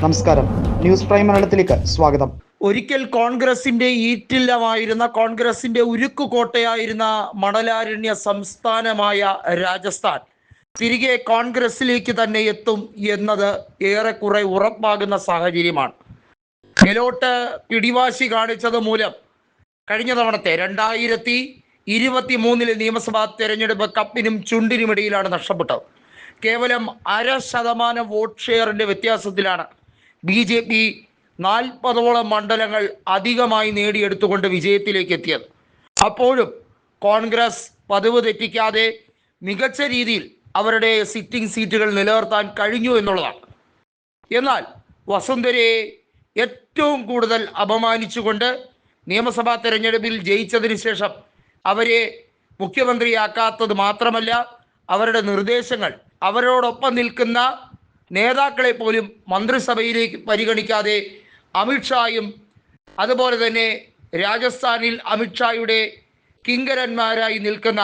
നമസ്കാരം. News prime മലയാളത്തിലേക്ക് സ്വാഗതം. ഒരിക്കൽ കോൺഗ്രസിന്റെ ഈറ്റില്ലമായിരുന്ന കോൺഗ്രസിന്റെ ഉരുക്കു കോട്ടയായിരുന്ന മണലാരണ്യ സംസ്ഥാനമായ രാജസ്ഥാൻ തിരികെ കോൺഗ്രസിലേക്ക് തന്നെ എത്തും എന്നത് ഏറെക്കുറെ ഉറപ്പാകുന്ന സാഹചര്യമാണ്. ഗെലോട്ട് പിടിവാശി കാണിച്ചത് മൂലം കഴിഞ്ഞ തവണത്തെ രണ്ടായിരത്തി ഇരുപത്തി മൂന്നിലെ നിയമസഭാ തെരഞ്ഞെടുപ്പ് കപ്പിനും ചുണ്ടിനുമിടയിലാണ് നഷ്ടപ്പെട്ടത്. കേവലം അര ശതമാനം വോട്ട് ഷെയറിന്റെ വ്യത്യാസത്തിലാണ് ബി ജെ പി നാൽപ്പതോളം മണ്ഡലങ്ങൾ അധികമായി നേടിയെടുത്തുകൊണ്ട് വിജയത്തിലേക്ക് എത്തിയത് അപ്പോഴും കോൺഗ്രസ് പതിവ് തെറ്റിക്കാതെ മികച്ച രീതിയിൽ അവരുടെ സിറ്റിംഗ് സീറ്റുകൾ നിലനിർത്താൻ കഴിഞ്ഞു എന്നുള്ളതാണ്. എന്നാൽ വസുന്ധരയെ ഏറ്റവും കൂടുതൽ അപമാനിച്ചുകൊണ്ട് നിയമസഭാ തെരഞ്ഞെടുപ്പിൽ ജയിച്ചതിന് ശേഷം അവരെ മുഖ്യമന്ത്രിയാക്കാത്തത് മാത്രമല്ല അവരുടെ നിർദ്ദേശങ്ങൾ അവരോടൊപ്പം നിൽക്കുന്ന നേതാക്കളെ പോലും മന്ത്രിസഭയിലേക്ക് പരിഗണിക്കാതെ അമിത്ഷായും അതുപോലെ തന്നെ രാജസ്ഥാനിൽ അമിത്ഷായുടെ കിങ്കരന്മാരായി നിൽക്കുന്ന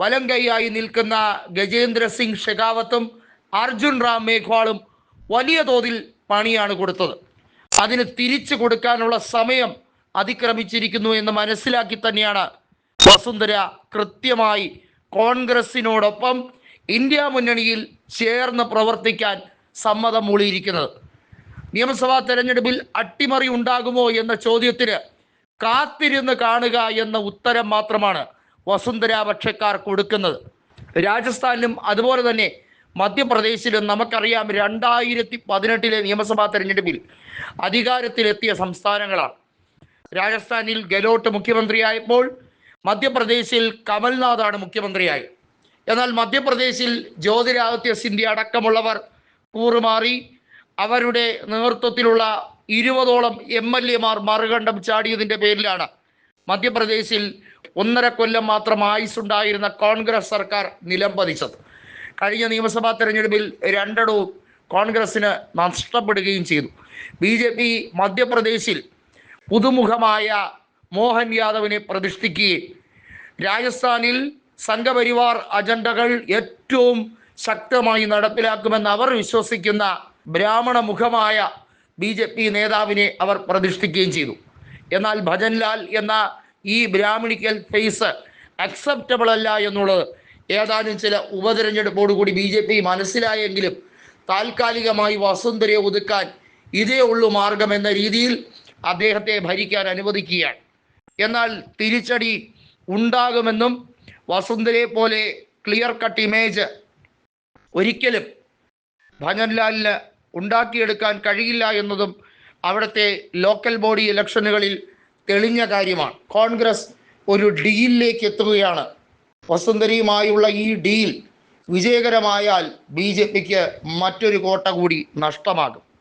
വലങ്കൈയായി നിൽക്കുന്ന ഗജേന്ദ്ര സിംഗ് ഷെഖാവത്തും അർജുൻ റാം മേഘ്വാളും വലിയ തോതിൽ പണിയാണ് കൊടുത്തത്. അതിന് തിരിച്ചു കൊടുക്കാനുള്ള സമയം അതിക്രമിച്ചിരിക്കുന്നു എന്ന് മനസ്സിലാക്കി തന്നെയാണ് വസുന്ധര കൃത്യമായി കോൺഗ്രസിനോടൊപ്പം ഇന്ത്യ മുന്നണിയിൽ ചേർന്ന് പ്രവർത്തിക്കാൻ സമ്മതം മൂളിയിരിക്കുന്നത്. നിയമസഭാ തെരഞ്ഞെടുപ്പിൽ അട്ടിമറി ഉണ്ടാകുമോ എന്ന ചോദ്യത്തിന് കാത്തിരുന്ന് കാണുക എന്ന ഉത്തരം മാത്രമാണ് വസുന്ധര പക്ഷക്കാർ കൊടുക്കുന്നത്. രാജസ്ഥാനിലും അതുപോലെ തന്നെ മധ്യപ്രദേശിലും നമുക്കറിയാം രണ്ടായിരത്തി പതിനെട്ടിലെ നിയമസഭാ തെരഞ്ഞെടുപ്പിൽ അധികാരത്തിലെത്തിയ സംസ്ഥാനങ്ങളാണ്. രാജസ്ഥാനിൽ ഗെലോട്ട് മുഖ്യമന്ത്രിയായപ്പോൾ മധ്യപ്രദേശിൽ കമൽനാഥാണ് മുഖ്യമന്ത്രിയായി എന്നാൽ മധ്യപ്രദേശിൽ ജ്യോതിരാദിത്യ സിന്ധ്യ അടക്കമുള്ളവർ കൂറുമാറി അവരുടെ നേതൃത്വത്തിലുള്ള ഇരുപതോളം എം എൽ എമാർ മറുകണ്ഠം ചാടിയതിന്റെ പേരിലാണ് മധ്യപ്രദേശിൽ ഒന്നര കൊല്ലം മാത്രം ആയുസ്സുണ്ടായിരുന്ന കോൺഗ്രസ് സർക്കാർ നിലം പതിച്ചത്. കഴിഞ്ഞ നിയമസഭാ തെരഞ്ഞെടുപ്പിൽ രണ്ടിടവും കോൺഗ്രസിന് നഷ്ടപ്പെടുകയും ചെയ്തു. ബി ജെ പി മധ്യപ്രദേശിൽ പുതുമുഖമായ മോഹൻ യാദവിനെ പ്രതിഷ്ഠിക്കുകയും രാജസ്ഥാനിൽ സംഘപരിവാർ അജണ്ടകൾ ഏറ്റവും ശക്തമായി നടപ്പിലാക്കുമെന്ന് അവർ വിശ്വസിക്കുന്ന ബ്രാഹ്മണ മുഖമായ ബി ജെ പി നേതാവിനെ അവർ പ്രതിഷ്ഠിക്കുകയും ചെയ്തു. എന്നാൽ ഭജൻലാൽ എന്ന ഈ ബ്രാഹ്മണിക്കൽ ഫേസ് അക്സെപ്റ്റബിൾ അല്ല എന്നുള്ളത് ഏതാനും ചില ഉപതെരഞ്ഞെടുപ്പോടുകൂടി ബി ജെ പി മനസ്സിലായെങ്കിലും താൽക്കാലികമായി വസുന്ധരയെ ഒതുക്കാൻ ഇതേ ഉള്ളൂ മാർഗം എന്ന രീതിയിൽ അദ്ദേഹത്തെ ഭരിക്കാൻ അനുവദിക്കുകയാണ്. എന്നാൽ തിരിച്ചടി ഉണ്ടാകുമെന്നും വസുന്ധരയെ പോലെ ക്ലിയർ കട്ട് ഇമേജ് ഒരിക്കലും ഭജൻലാലിന് ഉണ്ടാക്കിയെടുക്കാൻ കഴിയില്ല എന്നതും അവിടുത്തെ ലോക്കൽ ബോഡി ഇലക്ഷനുകളിൽ തെളിഞ്ഞ കാര്യമാണ്. കോൺഗ്രസ് ഒരു ഡീലിലേക്ക് എത്തുകയാണ്. വസുന്ധരയുമായുള്ള ഈ ഡീൽ വിജയകരമായാൽ ബി ജെ പിക്ക് മറ്റൊരു കോട്ട കൂടി നഷ്ടമാകും.